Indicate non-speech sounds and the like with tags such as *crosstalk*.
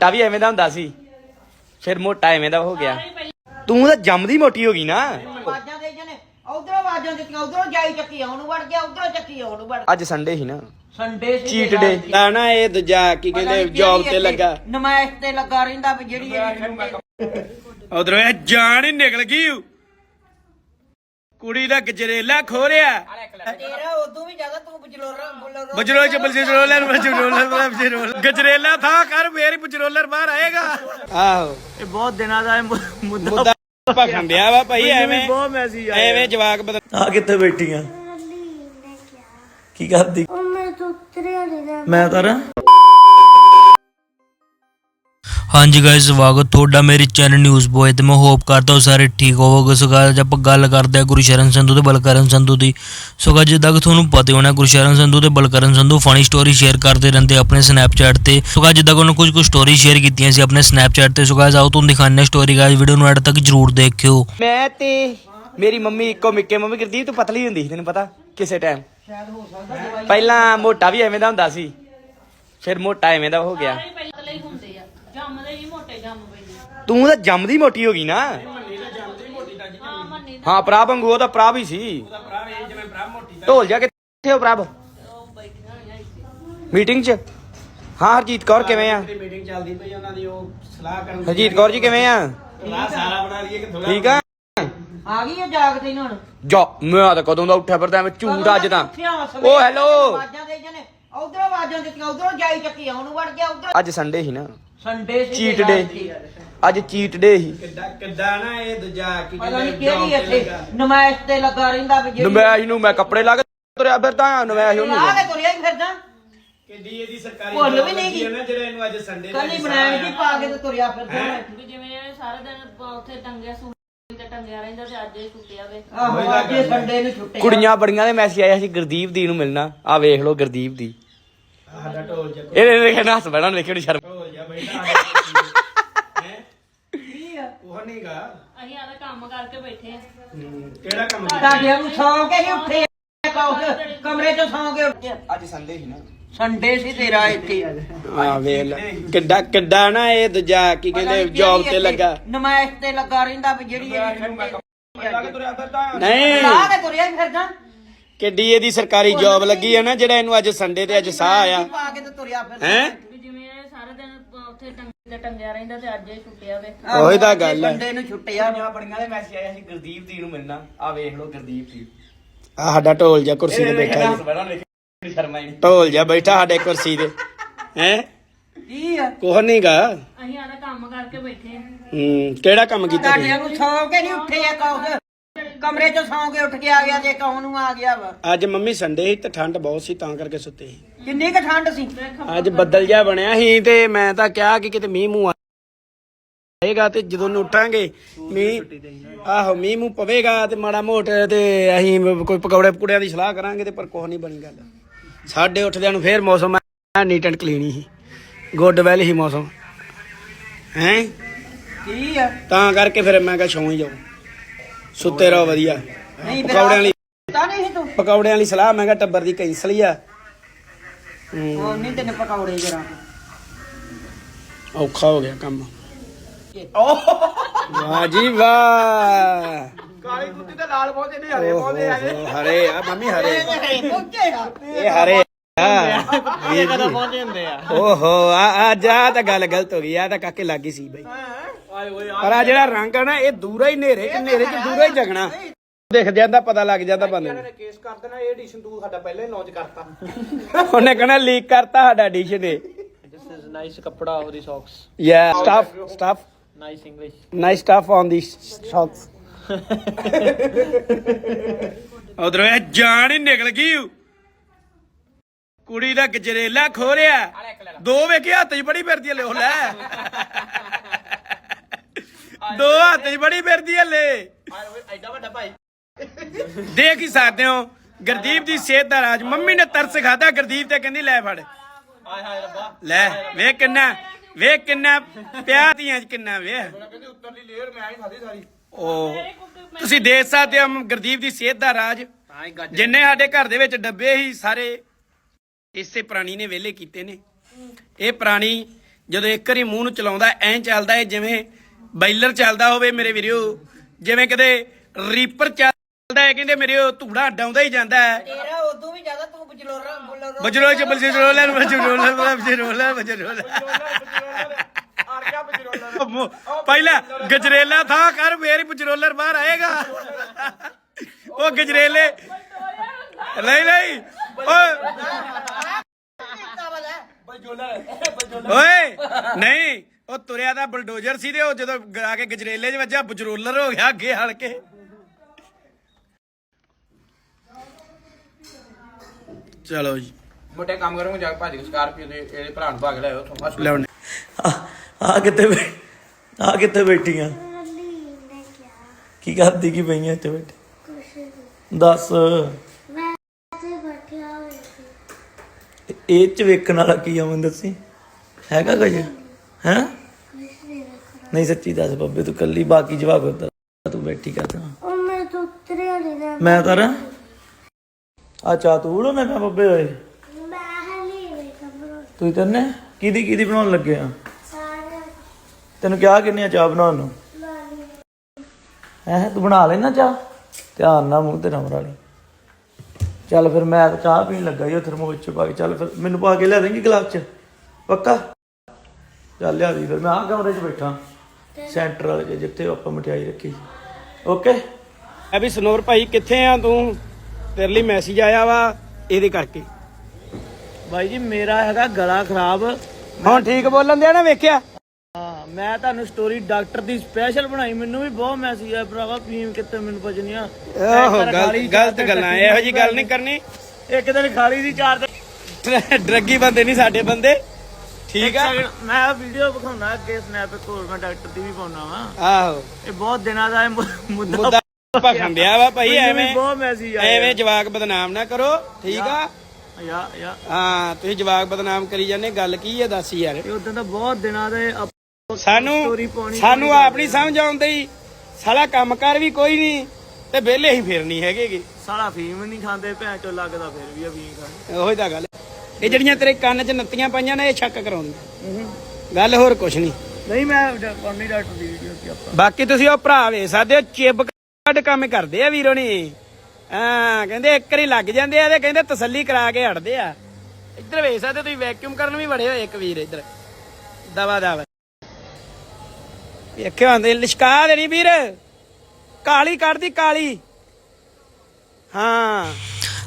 ਮੋਟਾ ਵੀ ਐਵੇਂ ਦਾ ਹੁੰਦਾ ਸੀ। ਫਿਰ ਮੋਟਾ ਐਵੇਂ ਦਾ ਹੋ ਗਿਆ। ਤੂੰ ਤਾਂ ਜੰਮਦੀ ਮੋਟੀ ਹੋ ਗਈ ਨਾ। ਆਵਾਜ਼ਾਂ ਦੇ ਜਨੇ ਉਧਰੋਂ ਆਵਾਜ਼ਾਂ ਦਿੱਤੀਆਂ ਉਧਰੋਂ ਜਾਈ ਚੱਕੀ ਆਉਣ ਵੜ ਗਿਆ ਉਧਰੋਂ ਚੱਕੀ ਆਉਣ ਵੜ ਅੱਜ ਸੰਡੇ ਸੀ ਨਾ। ਸੰਡੇ ਸੀ ਚੀਟ ਡੇ ਨਾ ਨਾ ਇਹ ਦੂਜਾ ਕੀ ਕਹਿੰਦੇ ਜੌਬ ਤੇ ਲੱਗਾ। ਨਮਾਇਸ਼ ਤੇ ਲੱਗਾ ਰਹਿੰਦਾ ਵੀ ਜਿਹੜੀ ਇਹਦੀ ਉਧਰੋਂ ਇਹ ਜਾਨ ਹੀ ਨਿਕਲ ਗਈ। ਕੁੜੀ ਦਾ ਗਜਰੇਲਾ ਖੋਰਿਆ। ਤੇਰਾ ਉਦੋਂ ਵੀ ਜ਼ਿਆਦਾ ਤੂੰ ਬਜਲੋਰਾ ਬੋਲੋ ਬਜਰੋਲ ਚ ਬਜਰੋਲਰ ਬਜਰੋਲਰ ਬਜਰੋਲ ਗਜਰੇਲਾ ਥਾ ਕਰ ਫੇਰ ਬਜਰੋਲਰ ਬਾਹਰ ਆਏਗਾ। ਆਹੋ। ਇਹ ਬਹੁਤ ਦਿਨਾਂ ਦਾ ਇਹ ਮੁ- ਮੁੱਦਾ ਭਖਣ ਡਿਆ ਵਾ ਭਾਈ ਐਵੇਂ ਬਹੁਤ ਮੈਸੇਜ ਆਇਆ। ਐਵੇਂ ਜਵਾਕ ਬਦਲ ਆ ਕਿੱਥੇ ਬੈਠੀ ਆ? ਕੀ ਕਰਦੀ? ਉਹ ਮੈਂ ਤਾਂ ਉਤਰਿਆ ਨਹੀਂ ਰਿਹਾ ਮੈਂ ਉਤਰ ਹਾਂਜੀ ਗਾਇਸ ਸਵਾਗਤ ਤੁਹਾਡਾ ਮੇਰੇ ਚੈਨਲ ਨਿਊਜ਼ ਬੋਏ ਤੇ। ਮੈਂ ਹੋਪ ਕਰਦਾ ਹਾਂ ਸਾਰੇ ਠੀਕ ਹੋਵੋਗੇ। ਸੋ guys, ਆਪਾਂ ਗੱਲ ਕਰਦੇ ਹਾਂ ਗੁਰਸ਼ਰਨ ਸੰਧੂ ਤੇ ਬਲਕਰਨ ਸੰਧੂ ਦੀ। ਸੋ guys, ਜਿੱਦਾਂ ਕਿ ਤੁਹਾਨੂੰ ਪਤਾ ਹੋਣਾ ਗੁਰਸ਼ਰਨ ਸੰਧੂ ਤੇ Balkaran Sandhu funny story share ਕਰਦੇ ਰਹਿੰਦੇ ਆਪਣੇ ਸਨੈਪਚੈਟ ਤੇ। ਸੋ guys, ਜਿੱਦਾਂ ਕਿ ਉਹਨਾਂ ਕੁਝ ਕੁ ਸਟੋਰੀ ਸ਼ੇਅਰ ਕੀਤੀਆਂ ਸੀ ਆਪਣੇ ਸਨੈਪਚੈਟ ਤੇ। ਸੋ guys, ਆਓ ਤੁਹਾਨੂੰ ਦਿਖਾਉਂਦੇ ਹਾਂ ਸਟੋਰੀ ਗਾਇਸ ਵੀਡੀਓ ਨੂੰ ਐਡ ਤੱਕ ਜਰੂਰ ਦੇਖਿਓ। ਮੈਂ ਤੇ ਮੇਰੀ ਮੰਮੀ ਇੱਕੋ ਮਿੱਕੇ ਮੰਮੀ ਕਰਦੀ ਤੂੰ ਪਤਲੀ ਹੁੰਦੀ ਸੀ ਤੈਨੂੰ ਪਤਾ ਕਿਸੇ ਟਾਈਮ ਪਹਿਲਾਂ ਮੋਟਾ ਵੀ ਐਵੇਂ ਦਾ ਹੁੰਦਾ ਸੀ ਫਿਰ ਮੋਟਾ ਐਵੇਂ ਦਾ ਹੋ ਗਿਆ। ਪਤਲੇ ਹੁੰਦੇ ਜੰਮਦੇ ਹੀ ਮੋਟੇ ਜੰਮ ਪੈਂਦੇ ਤੂੰ ਤਾਂ ਜੰਮਦੀ ਮੋਟੀ ਹੋ ਗਈ ਨਾ। ਹਾਂ ਮੰਨੀ ਹਾਂ ਪ੍ਰਭ ਵਾਂਗੂ ਉਹ ਤਾਂ ਪ੍ਰਭ ਹੀ ਸੀ। ਢੋਲ ਜਾ ਕਿੱਥੇ ਹੋ ਪ੍ਰਭ ਮੀਟਿੰਗ 'ਚ। ਹਾਂ ਹਰਜੀਤ ਕੌਰ ਕਿਵੇਂ ਆ? ਮੀਟਿੰਗ ਚੱਲਦੀ ਪਈ ਉਹਨਾਂ ਦੀ ਉਹ ਸਲਾਹ ਕਰਨ ਹਰਜੀਤ ਕੌਰ ਜੀ ਕਿਵੇਂ ਆ? ਸਲਾਹ ਸਾਰਾ ਬਣਾ ਲਈਏ ਕਿ ਥੋੜਾ ਠੀਕ ਆ? ਆ ਗਈ ਉਹ ਜਾਗਦੇ ਨੂੰ ਹੁਣ। ਜਾ ਮੈਂ ਤਾਂ ਕਦੋਂ ਦਾ ਉੱਠਿਆ ਫਿਰਦਾ ਐਵੇਂ ਝੂਠ ਅੱਜ ਤਾਂ। ਓ ਹੈਲੋ। ਆਵਾਜ਼ਾਂ ਦੇ ਜਨੇ ਉਧਰੋਂ ਆਵਾਜ਼ਾਂ ਦਿੱਤੀਆਂ ਉਧਰੋਂ ਜਾਈ ਚੱਕੀ ਆਉਣ ਵੜ ਗਿਆ ਉਧਰੋਂ ਅੱਜ ਸੰਡੇ ਸੀ ਨਾ। ਸੰਡੇ ਸੀ ਚੀਟ ਡੇ। ਅੱਜ ਚੀਟ ਡੇ ਸੀ। ਕਿੱਦਾਂ ਕਿੱਦਾਂ ਨਾ ਇਹ ਦੂਜਾ ਕੀ ਪਤਾ ਨਹੀਂ ਕਿਹੜੀ ਇੱਥੇ। ਨਮਾਇਸ਼ ਤੇ ਲੱਗਾ ਰਹਿੰਦਾ ਵੀ ਜਿਹੜੀ ਨਮੈਸ਼ ਨੂੰ ਮੈਂ ਕੱਪੜੇ ਲਾ ਕੇ ਤੁਰਿਆ ਫਿਰਦਾ ਆ ਨਮੈਸ਼ ਲਾ ਉਹਨੂੰ ਕੇ ਤੁਰਿਆ ਹੀ ਫਿਰਦਾ। ਕਿੱਡੀ ਇਹਦੀ ਸਰਕਾਰੀ ਭੁੱਲ job ਵੀ ਨਹੀਂ ਲੱਗੀ ਹੈ ਨਾ ਜਿਹੜਾ ਇਹਨੂੰ ਅੱਜ ਸੰਡੇ ਕੱਲੀ ਬਣਾਈ ਦੀ ਪਾ ਕੇ ਤੇ ਤੁਰਿਆ ਫਿਰਦਾ ਮੈਂ। ਵੀ ਜਿਵੇਂ ਇਹ ਸਾਰੇ ਦਿਨ ਪ- ਉੱਥੇ ਟੰਗਿਆ ਸੂਟ ਤੇ ਟੰਗਿਆ ਰਹਿੰਦਾ ਤੇ ਅੱਜ ਇਹ ਟੁੱਟਿਆ ਵੇ। ਆਹੋ ਅੱਜ ਇਹ ਸੰਡੇ ਨੂੰ ਛੁੱਟੇ ਕੁੜੀਆਂ ਬੜੀਆਂ ਦੇ ਮੈਸੇਜ ਆਇਆ ਸੀ ਗੁਰਦੀਪ ਦੀ ਨੂੰ ਮਿਲਣਾ। ਆ ਵੇਖ ਲਓ ਗੁਰਦੀਪ ਦੀ। ਸਾਡਾ ਢੋਲ ਜਾ ਹੱਸ ਬੈਣਾ ਵੇਖਿਓ ਨੀ ਸ਼ਰਮ। ਢੋਲ ਜਾ ਬੈਠਾ ਹੈ? ਉਹ ਨਹੀਂਗਾ ਅਸੀਂ ਆਦਾ ਕੰਮ ਕਰਕੇ ਬੈਠੇ ਆ ਕਿਹੜਾ ਕੰਮ ਤੁਹਾਡੇ ਨੂੰ ਸੌਂ ਕੇ ਨਹੀਂ ਉੱਠੇ ਕੌਸ ਕਮਰੇ ਚੋਂ ਸੌਂ ਕੇ ਉੱਠੇ ਅੱਜ ਸੰਡੇ ਸੀ ਨਾ। ਸੰਡੇ ਸੀ ਤੇਰਾ ਇੱਥੇ। ਆ ਵੇਖ ਲੈ ਕਿੱਡਾ ਕਿੱਡਾ ਨਾ ਇਹ ਦੂਜਾ ਕੀ ਕਹਿੰਦੇ ਜੌਬ ਤੇ ਲੱਗਾ। ਨਮਾਇਸ਼ ਤੇ ਲੱਗਾ ਰਹਿੰਦਾ ਵੀ ਜਿਹੜੀ ਇਹਦੀ ਨਹੀਂ। ਲਾ ਕੇ ਤੁਰਿਆ ਹੀ ਕਿੱਡੀ ਇਹਦੀ ਸਰਕਾਰੀ ਜੌਬ ਲੱਗੀ ਹੈ ਨਾ ਜਿਹੜਾ ਇਹਨੂੰ ਅੱਜ ਸੰਡੇ ਤੇ ਅੱਜ ਸਾਹ ਆਇਆ। ਪਾ ਕੇ ਤੇ ਤੁਰਿਆ ਫਿਰਦਾ। ਹੈ? ਵੀ ਜਿਵੇਂ ਇਹ ਸਾਰੇ ਦਿਨ ਉੱਥੇ ਟੰਗ ਤੇ ਟੰਗਿਆ ਰਹਿੰਦਾ ਤੇ ਅੱਜ ਇਹ ਟੁੱਟਿਆ ਵੇ। ਉਹੀ ਤਾਂ ਗੱਲ ਹੈ ਸੰਡੇ ਨੂੰ ਛੁੱਟਿਆ ਬੜੀਆਂ ਦੇ ਮੈਸੇਜ ਆਇਆ ਸੀ ਗੁਰਦੀਪ ਦੀ ਨੂੰ ਮਿਲਣਾ। ਆ ਵੇਖ ਲਓ ਗੁਰਦੀਪ ਦੀ। ਆ ਸਾਡਾ ਢੋਲ ਜਾ ਕੁਰਸੀ ਤੇ ਬੈਠਾ ਜੀ। ਢੋਲ ਜਾ ਬੈਠਾ ਸਾਡੇ ਕੁਰਸੀ ਤੇ। ਹੈ? ਕੀ ਆ? ਕੁਛ ਨਹੀਂਗਾ ਅਸੀਂ ਆਦਾ ਕੰਮ ਕਰਕੇ ਬੈਠੇ ਹੂੰ ਕਿਹੜਾ ਕੰਮ ਕੀਤਾ ਤੁਹਾਡੇ ਨੂੰ ਸੌਂ ਕੇ ਨਹੀਂ ਉੱਠੇ ਆ ਕੌਸ ਕਮਰੇ ਚੋਂ ਸੌਂ ਕੇ ਉੱਠ ਕੇ ਆ ਗਿਆ ਤੇ ਕੌਣ ਨੂੰ ਆ ਗਿਆ ਵਾ। ਅੱਜ ਮੰਮੀ ਸੰਡੇ ਸੀ ਤੇ ਠੰਡ ਬਹੁਤ ਸੀ ਤਾਂ ਕਰਕੇ ਸੁੱਤੇ ਸੀ। ਕਿੰਨੀ ਕੁ ਠੰਡ ਸੀ? ਅੱਜ ਬੱਦਲ ਜਿਹਾ ਬਣਿਆ ਸੀ ਤੇ ਮੈਂ ਤਾਂ ਕਿਹਾ ਕਿ ਕਿਤੇ ਮੀਂਹ ਮੂੰਹ ਆਏਗਾ ਤੇ ਜਦੋਂ ਨੂੰ ਉੱਠਾਂਗੇ ਮੀਂਹ ਆਹੋ ਮੀਂਹ ਮੂੰਹ ਪਵੇਗਾ ਤੇ ਮਾੜਾ ਮੋਟ ਤੇ ਅਸੀਂ ਕੋਈ ਪਕੌੜੇ ਪਕੌੜਿਆਂ ਦੀ ਸਲਾਹ ਕਰਾਂਗੇ ਤੇ ਪਰ ਕੁਛ ਨਹੀਂ ਬਣੀ ਗੱਲ। ਸਾਡੇ ਉੱਠਦਿਆਂ ਨੂੰ ਫੇਰ ਮੌਸਮ ਐ ਨੀਟ ਐਂਡ ਕਲੀਨ ਹੀ। ਗੁੱਡ ਵੈਲ ਹੀ ਮੌਸਮ। ਹੈ? ਕੀ ਆ? ਤਾਂ ਕਰਕੇ ਫਿਰ ਮੈਂ ਕਿਹਾ ਸੌਂ ਹੀ ਜਾਓ ਸੁੱਤੇ ਰਹੋ ਵਧੀਆ। ਨਹੀਂ ਫਿਰ ਪਕੌੜਿਆਂ ਲਈ ਤਾਂ ਨਹੀਂ ਸੀ ਤੂੰ? ਪਕੌੜਿਆਂ ਲਈ ਸਲਾਹ ਮੈਂ ਕਿਹਾ ਟੱਬਰ ਦੀ ਕੈਂਸਲ ਹੀ ਆ। ਹੂੰ, ਉਹ ਨਹੀਂ ਤੈਨੂੰ ਪਕੌੜੇ ਜਰਾ। ਔਖਾ ਹੋ ਗਿਆ ਕੰਮ। ਵਾਹ ਜੀ ਵਾਹ। ਕਾਲੀ ਕੁੱਤੀ ਤੇ ਲਾਲ ਬਹੁਤ ਇਹਨੇ ਹਰੇ ਹੋ ਹੋ, ਹਰੇ ਆ ਮੰਮੀ ਹਰੇ। ਪਹੁੰਚੇ ਇਹ ਹਰੇ ਆ। ਵੀਰ ਜੀ। ਪਹੁੰਚੇ ਹੁੰਦੇ ਆ? ਓਹੋ ਆ ਆ ਜਾ ਤਾਂ ਗੱਲ ਗਲਤ ਹੋ ਗਈ ਆ ਤਾਂ ਕਾਕੇ ਲੱਗੀ ਸੀ ਬਈ। ਆਏ ਪਰ ਆ ਜਿਹੜਾ ਰੰਗ ਆ ਨਾ ਇਹ ਦੂਰਾ ਹੀ ਨੇਰੇ ਚ ਨੇਰੇ ਚ ਦੂਰਾ ਹੀ ਜਗਣਾ। ਦਿਖ ਜਾਂਦਾ ਪਤਾ ਲੱਗ ਜਾਂਦਾ ਬੰਦੇ ਨੂੰ। ਕੇਸ ਕਰ ਦੇਣਾ ਇਹ ਐਡੀਸ਼ਨ ਤੂੰ ਸਾਡਾ ਪਹਿਲਾਂ ਹੀ ਲਾਂਚ ਕਰਤਾ। *laughs* ਉਹਨੇ ਕਹਣਾ ਲੀਕ ਕਰਤਾ ਸਾਡਾ ਐਡੀਸ਼ਨ ਇਹ। ਦਿਸ ਇਜ਼ ਨਾਈਸ ਕੱਪੜਾ ਉਹਦੀ ਸੌਕਸ ਯਾ stuff stuff nice English nice stuff on the socks ਉਧਰੋਂ ਇਹ ਜਾਨ ਹੀ ਨਿਕਲ ਗਈ। ਕੁੜੀ ਦਾ ਗਜਰੇਲਾ ਖੋਰਿਆ ਦੋ ਵੇਖੇ ਹੱਥ 'ਚ ਬੜੀ ਫਿਰਦੀ ਹਲੇ ਉਹ ਲੈ। *laughs* ਦੋ ਹੱਥ 'ਚ ਬੜੀ ਫਿਰਦੀ ਹਲੇ ਆਏ ਓਏ ਐਡਾ ਵੱਡਾ ਭਾਈ। ਦੇਖ ਹੀ ਸਕਦੇ ਹੋ ਗੁਰਦੀਪ ਦੀ ਸਿਹਤ ਦਾ ਰਾਜ। ਮੰਮੀ ਨੇ ਤਰਸ ਖਾਦਾ ਗੁਰਦੀਪ ਤੇ ਕਹਿੰਦੀ ਲੈ ਫੜ। ਆਏ ਹਾਏ ਰੱਬਾ। ਲੈ ਵੇਖ ਕਿੰਨਾ ਵੇਖ ਕਿੰਨਾ ਪਿਆ ਧੀਆਂ 'ਚ ਕਿੰਨਾ ਵੇਖ। ਕਹਿੰਦੀ ਉੱਤਰਲੀ ਲੇਅਰ ਮੈਂ ਹੀ ਖਾਦੀ ਸਾਰੀ। ਉਹ ਤੁਸੀਂ ਦੇਖ ਸਕਦੇ ਹੋ ਗੁਰਦੀਪ ਦੀ ਸਿਹਤ ਦਾ ਰਾਜ। ਤਾਂ ਹੀ ਗੱਜ ਜਿੰਨੇ ਸਾਡੇ ਘਰ ਦੇ ਵਿੱਚ ਡੱਬੇ ਹੀ ਸਾਰੇ ਇਸੇ ਪ੍ਰਾਣੀ ਨੇ ਵਿਹਲੇ ਕੀਤੇ ਨੇ। ਇਹ ਪ੍ਰਾਣੀ ਜਦੋਂ ਇੱਕ ਵਾਰੀ ਮੂੰਹ ਨੂੰ ਚਲਾਉਂਦਾ ਐਂ ਚੱਲਦਾ ਏ ਜਿਵੇਂ ਬਾਈਲਰ ਚੱਲਦਾ ਹੋਵੇ ਮੇਰੇ ਵੀਰੋ। ਜਿਵੇਂ ਕਿਤੇ ਰੀਪਰ ਚੱਲਦਾ ਹੈ ਕਹਿੰਦੇ ਮੇਰੇ ਉਹ ਧੂੜਾ ਡਾਉਂਦਾ ਹੀ ਜਾਂਦਾ ਹੈ। ਤੇਰਾ ਉਦੋਂ ਵੀ ਜ਼ਿਆਦਾ ਤੂੰ ਬਜਲੋਰਾ ਬੋਲਰ ਬਜਰੋ ਚ ਬਜਰੋਲਰ ਬਜਰੋਲਰ ਬਜਰੋਲਰ ਬਜਰੋਲਰ ਪਹਿਲਾਂ ਗਜਰੇਲਾ ਥਾ ਕਰ ਫੇਰ ਬਜਰੋਲਰ ਬਾਹਰ ਆਏਗਾ। ਉਹ ਗਜਰੇਲੇ। ਨਹੀਂ ਨਹੀਂ। ਓਏ ਓਏ ਨਹੀਂ। ਉਹ ਤੁਰਿਆ ਦਾ ਬਲਡੋਜ਼ਰ ਸੀ ਤੇ ਉਹ ਜਦੋਂ ਗ- ਆ ਕੇ ਗਜਰੇਲੇ 'ਚ ਵੱਜਾ ਬਜਰੋਲਰ ਹੋ ਗਿਆ ਅੱਗੇ ਹਲ ਕੇ। ਚਲੋ ਜੀ। ਮੋਟੇ ਕੰਮ ਕਰੂੰਗਾ ਜਾ ਕੇ ਭਾਜੀ ਸਕਾਰਪੀਓ ਦੇ ਇਹਦੇ ਭਰਾ ਨੂੰ ਭਾਗ ਲਿਆਓ ਉੱਥੋਂ ਲਿਆਉਣੇ ਆ ਕਿੱਥੇ ਬੈ- ਆ ਕਿੱਥੇ ਬੈਠੀਆਂ? ਕੀ ਕਰਦੀ ਕੀ ਪਈਆਂ ਇੱਥੇ ਬੈਠੀ? ਕੁਛ ਨਹੀਂ ਦੱਸ। ਤੇ ਸੀ ਇਹ ਚ ਵੇਖਣ ਵਾਲਾ ਕੀ ਆ ਮੈਨੂੰ ਦੱਸੀ? ਹੈਗਾ ਕੁਝ ਹੈ? ਨਹੀਂ ਸੱਚੀ ਦੱਸ ਬੱਬੇ ਤੂੰ ਕੱਲੀ ਬਾਕੀ ਜਵਾਬ ਉੱਧਰ ਤੂੰ ਬੈਠੀ ਕਰਦਾ ਉਹ ਮੈਂ ਤਾਂ ਉਤਰਿਆ ਨਹੀਂ ਨਾ ਮੈਂ ਤਾਂ ਰਾਂ ਆ ਚਾ ਤੂੰ ਉੜੋ ਨਾ ਬੱਬੇ ਓਏ ਮੈਂ ਹਲੀ ਨਹੀਂ ਕਬਰ ਤੂੰ ਕਰਨੇ ਕਿਹਦੀ ਕਿਹਦੀ ਬਣਾਉਣ ਲੱਗੇ ਆ? ਸਾਰੇ। ਤੈਨੂੰ ਕਿਹਾ ਕਿੰਨੀ ਆ ਚਾਹ ਬਣਾਉਣ ਨੂੰ? ਹੈ ਤੂੰ ਬਣਾ ਲੈਣਾ ਚਾਹ? ਧਿਆਨ ਨਾਲ ਮੂੰਹ ਤੇ ਨਾ ਮਰਾ ਲਈ। ਚੱਲ ਫਿਰ ਮੈਂ ਤਾਂ ਚਾਹ ਪੀਣ ਲੱਗਾ ਹੀ ਉਹ ਥਰਮੋਸ ਚ ਪਾ ਕੇ। ਚੱਲ ਫਿਰ ਮੈਨੂੰ ਪਾ ਕੇ ਲਿਆ ਦੇਂਗੀ ਗਲਾਸ ਚ। ਪੱਕਾ? ਚੱਲ ਲਿਆ ਦੀ ਫਿਰ ਮੈਂ ਆਹ ਕਮਰੇ 'ਚ ਬੈਠਾ। ਸੈਂਟਰ ਵਾਲੇ ਜਿੱਥੇ ਆਪਾਂ ਮਠਿਆਈ ਰੱਖੀ ਸੀ। ਓਕੇ ਐ ਵੀ ਸਨੋਰ ਭਾਈ ਕਿੱਥੇ ਆ ਤੂੰ? ਤੇਰੇ ਲਈ ਮੈਸੇਜ ਆਇਆ ਵਾ ਇਹਦੇ ਕਰਕੇ। ਬਾਈ ਜੀ ਮੇਰਾ ਹੈਗਾ ਗਲਾ ਖਰਾਬ। ਹੁਣ ਠੀਕ ਬੋਲਣ ਦਿਆ ਨਾ ਵੇਖਿਆ। ਹਾਂ ਮੈਂ ਤੁਹਾਨੂੰ ਸਟੋਰੀ ਡਾਕਟਰ ਦੀ ਸਪੈਸ਼ਲ ਬਣਾਈ। ਮੈਨੂੰ ਵੀ ਬਹੁਤ ਮੈਸੇਜ ਆਇਆ ਭਰਾਵਾ ਫੀਮ ਕਿੱਥੇ ਮੈਨੂੰ ਪਚਨੀ ਆ। ਓਹੋ ਗਲਤ ਗੱਲਾਂ ਇਹੋ ਜੀ ਗੱਲ ਨਹੀਂ ਕਰਨੀ। ਇੱਕ ਦਿਨ ਖਾਲੀ ਦੀ ਚਾਰ ਦਿਨ। ਡਰੱਗੀ ਬੰਦੇ ਨਹੀਂ ਸਾਡੇ ਬੰਦੇ। ਠੀਕ ਆ? ਮੈਂ ਵੀਡੀਓ ਵਿਖਾਉਣਾ ਅੱਗੇ ਸਨੈਪ ਕੋਲ ਮੈਂ ਡਾਕਟਰ ਦੀ ਵੀ ਪਾਉਣਾ ਵਾ। ਆਹੋ। ਇਹ ਬਹੁਤ ਦਿਨਾਂ ਦਾ ਇਹ ਮੁੱਦਾ ਭਖਣ ਡਿਆ ਵਾ ਭਾਈ ਐਵੇਂ ਬਹੁਤ ਮੈਸੇਜ ਆਏ ਐਵੇਂ ਜਵਾਕ ਬਦਨਾਮ ਨਾ ਕਰੋ ਠੀਕ ਆ? ਯਾ ਯਾ ਹਾਂ ਤੁਸੀਂ ਜਵਾਕ ਬਦਨਾਮ ਕਰੀ ਜਾਂਦੇ ਗੱਲ ਕੀ ਹੈ ਦੱਸ ਯਾਰ। ਇਹ ਉਦੋਂ ਤਾਂ ਬਹੁਤ ਦਿਨਾਂ ਦੇ ਸਾਨੂੰ ਸਾਨੂੰ ਆਪ ਨਹੀਂ ਸਮਝ ਆਉਂਦੀ। ਸਾਲਾ ਕੰਮਕਾਰ ਵੀ ਕੋਈ ਨਹੀਂ ਤੇ ਵਿਹਲੇ ਹੀ ਫੇਰਨੀ ਹੈਗੇਗੇ। ਸਾਲਾ ਫੀਮ ਨਹੀਂ ਖਾਂਦੇ ਭੈਣ ਚੋ ਲੱਗਦਾ ਫਿਰ ਵੀ ਆ ਫੀਮ ਖਾਂਦੇ ਉਹੀ ਤਾਂ ਗੱਲ। ਇਹ ਜਿਹੜੀਆਂ ਤੇਰੇ ਕੰਨ 'ਚ ਨੱਤੀਆਂ ਪਾਈਆਂ ਨੇ ਇਹ ਸ਼ੱਕ ਕਰਾਉਂਦੀਆਂ ਗੱਲ ਹੋਰ ਕੁਛ ਨਹੀਂ ਨਹੀਂ ਮੈਂ ਪੜਨੀ ਡਾਕਟਰ ਦੀ ਵੀਡੀਓ ਸੀ ਆਪਾਂ। ਬਾਕੀ ਤੁਸੀਂ ਉਹ ਭਰਾ ਵੇ ਸਕਦੇ ਹੋ ਚਿਬ ਕੱਢ ਕੰਮ ਕਰਦੇ ਆ ਵੀਰੋ ਨੇ। ਹਾਂ ਕਹਿੰਦੇ ਇੱਕ ਵਾਰੀ ਲੱਗ ਜਾਂਦੇ ਆ ਤੇ ਕਹਿੰਦੇ ਤਸੱਲੀ ਕਰਾ ਕੇ ਹਟਦੇ ਆ। ਇੱਧਰ ਵੇਖ ਸਕਦੇ ਤੁਸੀਂ ਵੈਕਿਊਮ ਕਰਨ ਵੀ ਬੜੇ ਹੋਏ ਇੱਕ ਵੀਰ ਇੱਧਰ। ਦਵਾ ਦਵਾ। ਵੇਖਿਓ ਆਂਦੇ ਲਿਸ਼ਕਾ ਦੇਣੀ ਵੀਰ। ਕਾਲੀ ਕੱਢਦੀ ਕਾਲੀ। ਹਾਂ।